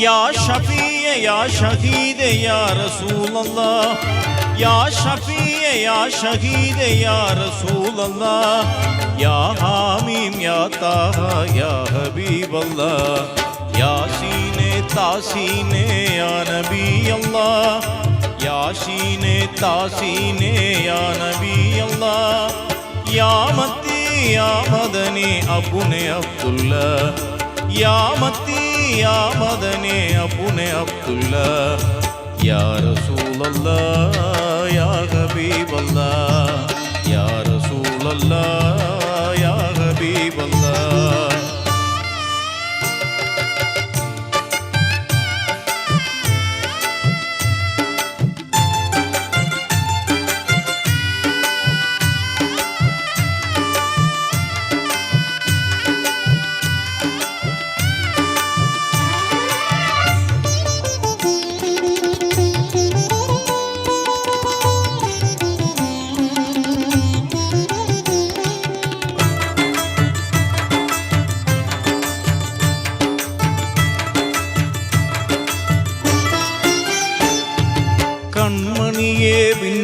Ya Şafiye ya Şahide ya Resulallah. Ya Şafiye ya Şahide ya Resulallah. Ya Hamim ya Taha ya Habiballah. Yasine Tasine ya Nebi Allah Yasine Tasine ya Nebi Allah Ya Matti ya Madani Abune Abdullah. Ya Matti يا متي يا مدني أبن عبد الله يا رسول الله يا حبيب الله يا رسول الله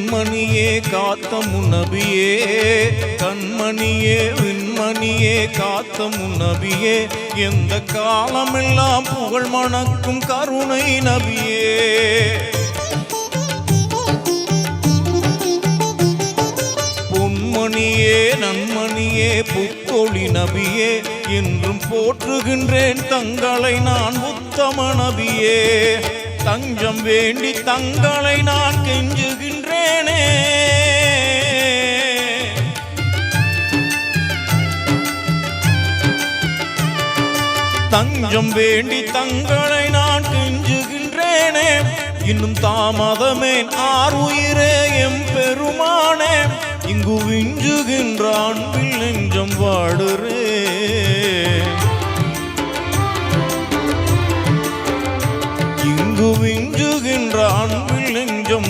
விண்மணியே காத்த முன்னபியே கண்மணியே விண்மணியே காத்த முன்னபியே எந்த காலமெல்லாம் புகழ் மணக்கும் கருணை நபியே. பொன்மணியே நன்மணியே புத்தொழி நபியே. என்றும் போற்றுகின்றேன் தங்களை நான் உத்தம நபியே. தஞ்சம் வேண்டி தங்களை நான் கெஞ்சுகின்றேனே தஞ்சம் வேண்டி தங்களை நான் கெஞ்சுகின்றேனே. இன்னும் தாமதமேன் ஆர் உயிரே எம் பெருமானே. இங்கு விஞ்சுகின்றான் அன்பில் நெஞ்சம் வாடுறே. இங்கு விஞ்சுகின்ற அன்பில்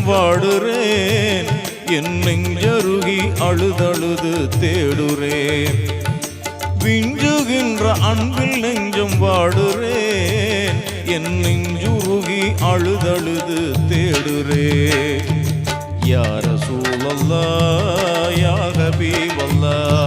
வாடுறேன் என்னெஞ்சருகி அழுதழுது தேடுறேன். விஞ்சுகின்ற அன்பில் நெஞ்சம் வாடுறேன். என் நெஞ்சுருகி அழுதழுது தேடுறேன். யார சூழல்லா யாக பீவல்லா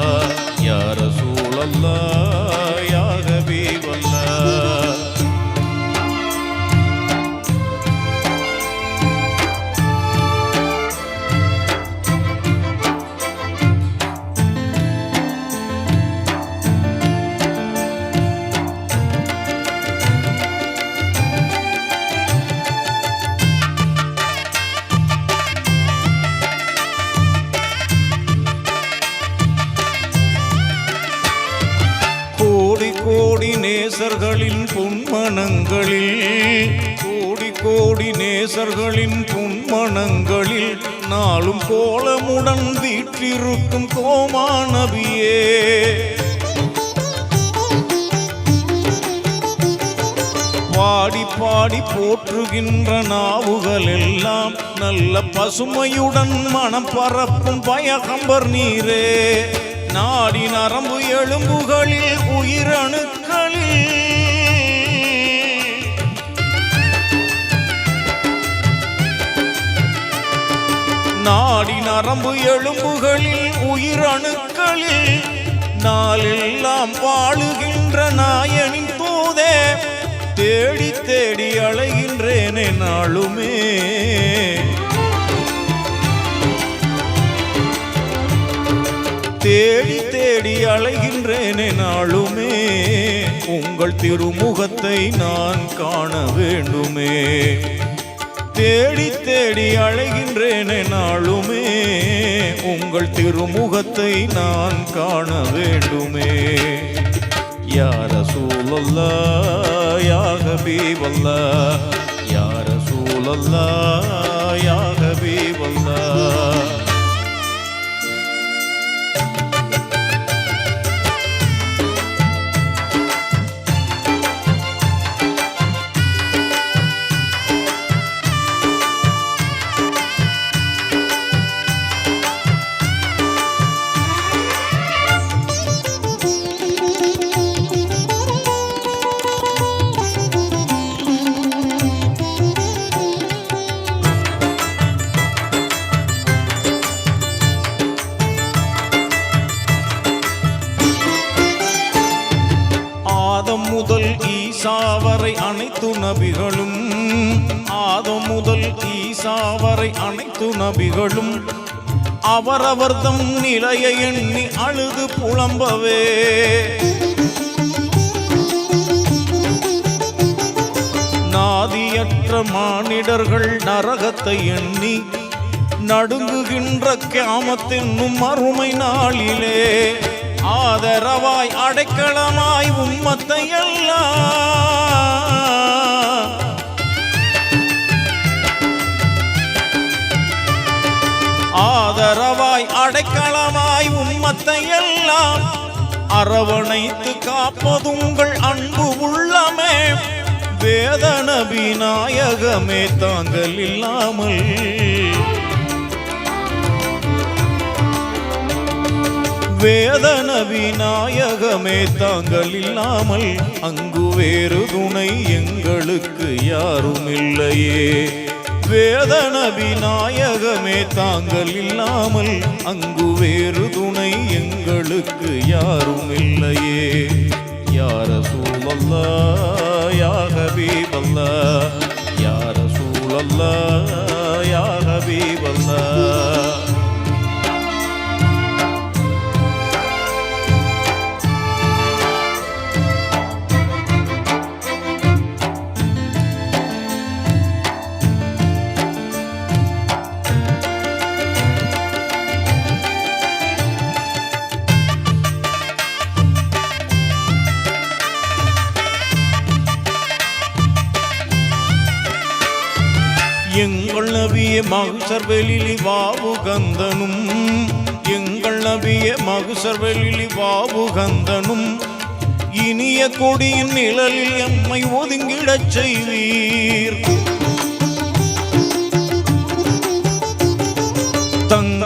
கோடி நேசர்களின் பொன்மணங்களில் கோடி கோடி நேசர்களின் பொன்மணங்களில் நாளும் கோலமுடன் வீற்றிருக்கும் கோமானபியே. பாடி பாடி போற்றுகின்ற நாவுகள் எல்லாம் நல்ல பசுமையுடன் மனம் பரப்பும் பயகம்பர் நீரே. நாடி நரம்பு எலும்புகளில் உயிரணுக்களில். நாடி நரம்பு எலும்புகளில் உயிரணுக்களில். நாளெல்லாம் வாழுகின்ற நாயனின் தூதே தேடி தேடி அலைகின்றேனே நாளுமே தேடி தேடி அலைகின்றேனே நாளுமே. உங்கள் திருமுகத்தை நான் காண வேண்டுமே. தேடி தேடி அழைகின்றேனே நாளுமே. உங்கள் திருமுகத்தை நான் காண வேண்டுமே. யார சூழல்லா யாக பீவல்லா யார சூழல்லா யாக அனைத்து நபிகளும் ஆதம் முதல் ஈசா வரை அனைத்து நபிகளும் அவரவர்தம் நிலையை எண்ணி அழுது புலம்பவே. நாதியற்ற மானிடர்கள் நரகத்தை எண்ணி நடுங்குகின்ற கியாமத்தென்னும் மறுமை நாளிலே. ஆதரவாய் அடைக்கலமாய் உம்மத்தை எல்லாம் அடைக்கலமாய் அரவணைத்து காப்பது அரவணைத்து அன்பு உள்ளமே. வேதன விநாயகமே தாங்கள் இல்லாமல். வேதன விநாயகமே தாங்கள் இல்லாமல். அங்கு வேறு துணை எங்களுக்கு யாரும் இல்லையே வேதன விநாயகமே தாங்கள் இல்லாமல் அங்கு வேறு துணை எங்களுக்கு யாரும் இல்லையே. யார சூழல்ல யாகவே வல்ல யார சூழல்ல யாகவே பீபல்லா நபியே மகுசர் வெளிலி வாவு கந்தனும். எங்கள் நபியே மகுசர் வெளிலி வாவு கந்தனும். இனிய கொடியின் நிழலில் எம்மை ஒதுங்கிடச் செய்வீர்.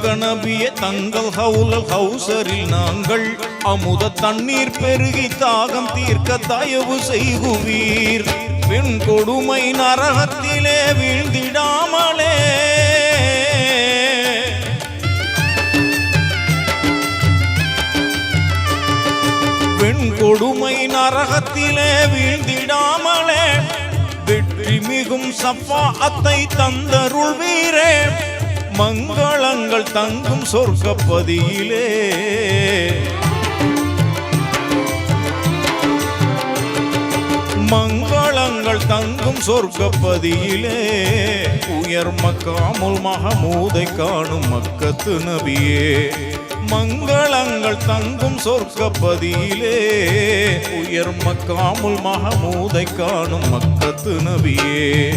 தங்க நபிய தங்கள் ஹவுலல் ஹவுசரில் நாங்கள் அமுத தண்ணீர் பெருகி தாகம் தீர்க்க தயவு செய்குவீர். பெண் கொடுமை நரகத்திலே வீழ்ந்திடாமலே. பெண் கொடுமை நரகத்திலே வீழ்ந்திடாமலே. வெற்றி மிகும் சஃபாத்தை தந்தருள் வீரே மங்களங்கள் தங்கும் சொர்க்கப்பதியிலே. மங்களங்கள் தங்கும் சொர்க்கப்பதியிலே. உயர் மக்காமுல் மகமூதை காணும் மக்கத்து நபியே. மங்களங்கள் தங்கும் சொர்க்கப்பதியிலே. உயர் மக்காமுல் மகமூதை காணும் மக்கத்து நபியே.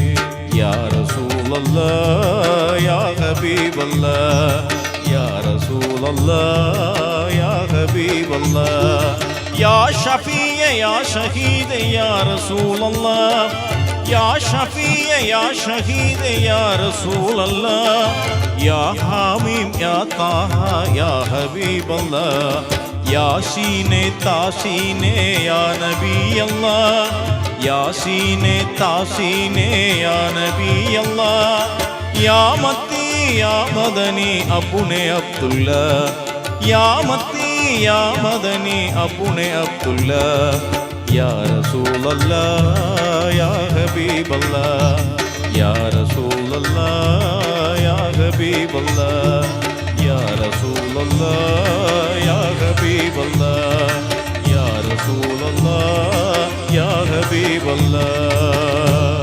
Ya Resulallah, Ya Habiballah. Ya Resulallah, Ya Habiballah. Ya Şafiye, Ya Şehide, Ya Resulallah Ya Şafiye, Ya Şehide, Ya Resulallah Ya Hamim, Ya Taha, Ya Habiballah. Ya Sine, Tasine, Ya Nebi Allah யாசீனே தாசீனே யா நபி அல்லா. யா மத்தி யா மதனி அப்புனே அப்துல்லா. யா மத்தி யா மதனி அப்புனே அப்துல்லா. யா ரசூலல்லா யா ஹபீபல்லா. யா ரசூலல்லா யா ஹபீபல்லா. யா ரசூலல்லா யா ஹபீபல்லா. யா ரசூலல்லா துணையாகவே வல்லார்.